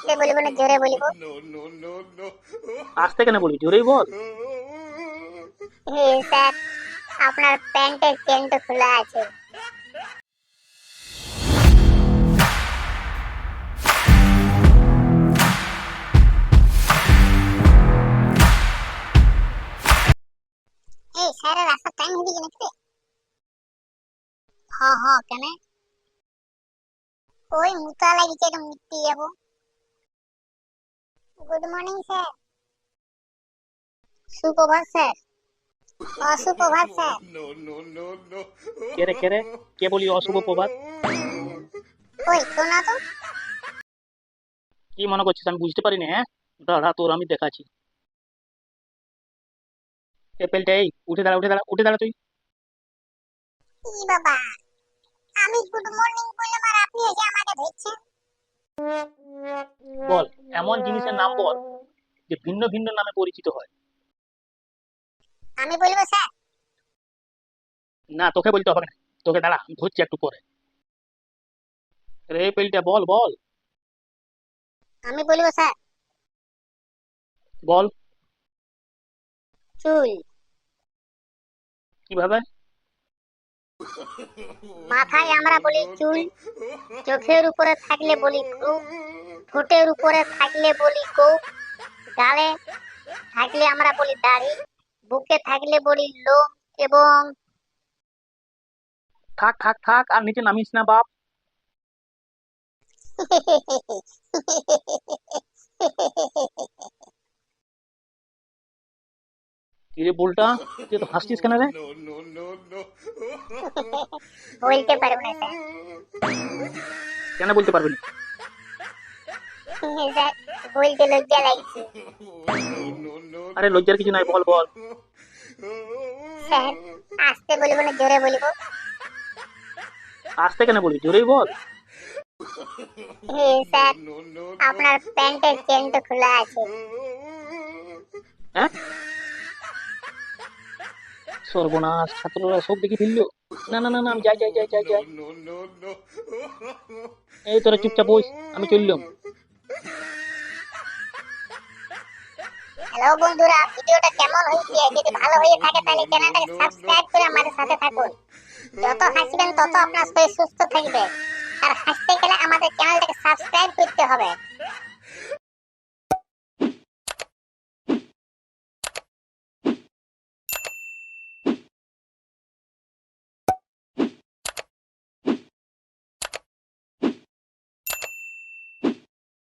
আসতে বলব না জোরে বলব? আসতে কেন বলি? জোরেই বল। স্যার আপনার প্যান্টের চেন তো খোলা আছে। এই স্যারের আসার টাইম হয়ে গেছে নাকি রে? হ হ কেন? ওই মুতা লাগিছে মুততে যাব গুড মর্নিং স্যার সুপ্রভাত স্যার অসুপ্রভাত স্যার কে রে কে রে? কে বলি অশুভ প্রভাত? ওই শোনা তো। কি মনে করছিস? আমি বুঝতে পারিনি হ্যাঁ? দাঁড়া তোর আমি দেখাচ্ছি। এপেলটা এই উঠে দাঁড়া উঠে দাঁড়া উঠে দাঁড়া তুই। ই বাবা? আমি গুড মর্নিং বললাম আর আপনি এসে আমাকে ধরছেন বল এমন জিনিসের নাম বল যে ভিন্ন ভিন্ন নামে পরিচিত হয়। আমি বলব স্যার। না তোকে বলতে হবে না। তোকে দাঁড়া আমি ধরছি একটু পরে। রে পেলটা বল বল। আমি বলব স্যার। বল। চুল। কীভাবে? মাথায় আমরা বলি চুল চোখের উপরে থাকলে বলি খুব ঠোঁটের উপরে থাকলে বলি কোপ গালে থাকলে আমরা বলি দাড়ি বুকে থাকলে বলি লোম এবং থাক থাক থাক আর নিচে নামিস না বাপ কিরে বলটা তুই তো হাসছিস কেন রে বলতে পারব না কেন বলতে পারবি না? স্যার বলতে লজ্জা লাগছে। আরে লজ্জার কিছু নাই বল বল। স্যার আসতে বলব না জোরে বলব। আসতে কেন বলবি জোরেই বল। হে স্যার আপনার প্যান্টের চেন তো খোলা আছে। হ্যাঁ? সর্বনাশ ছাত্ররা সব দেখে ফেলল। না না না না, আমি যাই যাই যাই যাই যাই। এই তোরা চুপচাপ বস, আমি চললাম। হ্যালো বন্ধুরা, ভিডিওটা কেমন হয়েছে? যদি ভালো হয়ে থাকে তাহলে চ্যানেলটাকে সাবস্ক্রাইব করে আমাদের সাথে থাকুন। যত হাসবেন তত আপনার শরীর সুস্থ থাকবে। আর হাসতে গেলে আমাদের চ্যানেলটাকে সাবস্ক্রাইব করতে হবে।